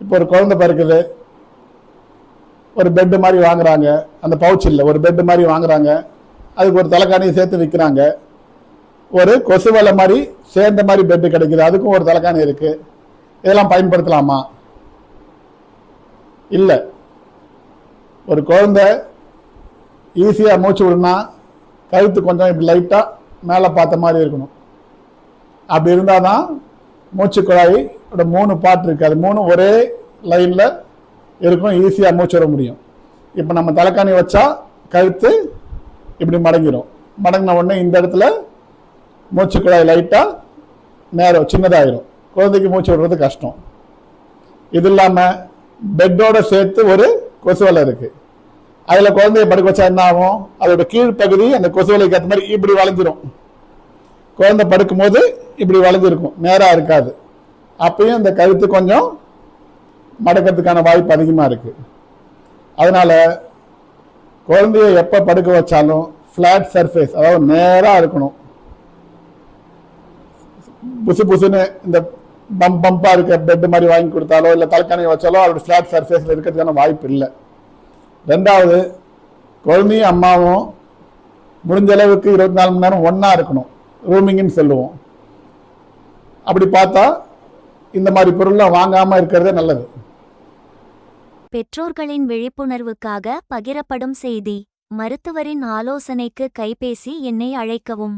இப்போ ஒரு குழந்தை பிறக்குது. ஒரு பெட்டு மாதிரி வாங்குறாங்க. அந்த பவுச் இல்லை ஒரு பெட்டு மாதிரி வாங்குறாங்க. அதுக்கு ஒரு தலைக்காணியை சேர்த்து விற்கிறாங்க ஒரு கொசு வலை மாதிரி சேர்ந்த மாதிரி பெட்டு கிடைக்குது. அதுக்கும் ஒரு தலைக்காணி இருக்கு. இதெல்லாம் பயன்படுத்தலாமா? இல்லை. ஒரு குழந்தை ஈஸியாக மூச்சு விடனா கழுத்து கொஞ்சம் இப்படி லைட்டாக மேலே பார்த்த மாதிரி இருக்கணும். அப்படி இருந்தால் தான் மூச்சு குழாயோட மூணு பாட்டு இருக்குது அது மூணு ஒரே லைனில் இருக்கும். ஈஸியாக மூச்சு விட முடியும். இப்போ நம்ம தலைக்காணி வச்சா கழுத்து இப்படி மடங்கிடும் மடங்கின உடனே இந்த இடத்துல மூச்சு குழாய் லைட்டாக நேரம் சின்னதாகிடும் குழந்தைக்கு மூச்சு விடுறது கஷ்டம். இது இல்லாமல் பெட்டோட சேர்த்து ஒரு கொசுவலை இருக்குது அதில் குழந்தைய படுக்க வச்சா என்ன ஆகும்? அதோட கீழ்ப்பகுதி அந்த கொசுவலைக்கு ஏற்ற மாதிரி இப்படி வளைஞ்சிரும். குழந்தை படுக்கும்போது இப்படி வளைஞ்சிருக்கும் நேராக இருக்காது. அப்பயும் இந்த கழுத்து கொஞ்சம் மடக்கிறதுக்கான வாய்ப்பு அதிகமாக இருக்குது அதனால குழந்தைய எப்போ படுக்க வச்சாலும் ஃப்ளாட் சர்ஃபேஸ் அதாவது நேராக இருக்கணும். புசு புசுன்னு இந்த பம்ப் பம்பாக இருக்க பெட் மாதிரி வாங்கி கொடுத்தாலோ இல்லை தலைக்காணி வச்சாலோ அவருடைய ஃப்ளாட் சர்ஃபேஸில் இருக்கிறதுக்கான வாய்ப்பு இல்லை. ரெண்டாவது குழந்தையும் அம்மாவும் முடிஞ்ச அளவுக்கு இருபத்தி நாலு மணி நேரம் ஒன்றா இருக்கணும். ரூமிங்னு சொல்லுவோம். அப்படி பார்த்தா இந்த மாதிரி பொருள்லாம் வாங்காமல் இருக்கிறதே நல்லது. பெற்றோர்களின் விழிப்புணர்வுக்காக பகிரப்படும் செய்தி. மருத்துவரின் ஆலோசனைக்கு கைபேசி எண்ணை அழைக்கவும்.